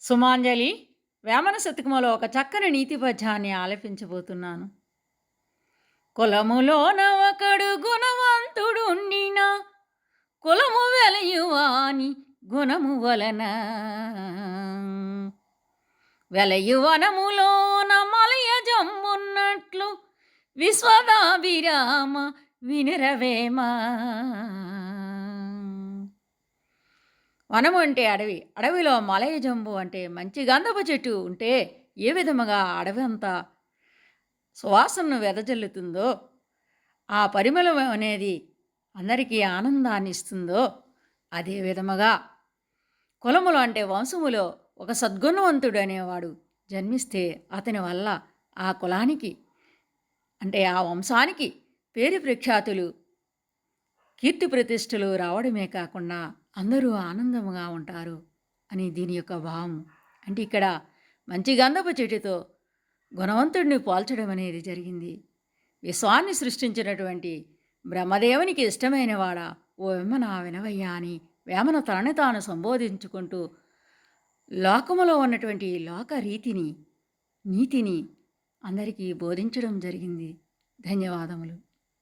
సుమాంజలి వేమన శతకములో ఒక చక్కని నీతి పద్యాన్ని ఆలపించబోతున్నాను. కులములోన ఒకడు గుణవంతుడుండిన కులము వెలయువాని గుణము వలన. వెలయువనములోన మలయ జమ్మున్నట్లు విశ్వదాభిరామ వినరవేమా. వనము అంటే అడవి. అడవిలో మలయ జంబు అంటే మంచి గంధపు చెట్టు ఉంటే ఏ విధముగా అడవి అంతా సువాసనను వెదజల్లుతుందో ఆ పరిమళం అనేది అందరికీ ఆనందాన్ని ఇస్తుందో అదే విధముగా కులములు అంటే వంశములో ఒక సద్గుణవంతుడు అనేవాడు జన్మిస్తే అతని వల్ల ఆ కులానికి అంటే ఆ వంశానికి పేరు ప్రఖ్యాతులు కీర్తి ప్రతిష్టలు రావడమే కాకుండా అందరూ ఆనందముగా ఉంటారు అని దీని యొక్క భావం అంటే ఇక్కడ మంచి గంధపు చెట్టుతో గుణవంతుడిని పోల్చడం అనేది జరిగింది. విశ్వాన్ని సృష్టించినటువంటి బ్రహ్మదేవునికి ఇష్టమైనవాడా ఓ వెమ్మన వినవయ్యా అని వేమన తనని తాను సంబోధించుకుంటూ లోకములో ఉన్నటువంటి లోక రీతిని నీతిని అందరికీ బోధించడం జరిగింది. ధన్యవాదములు.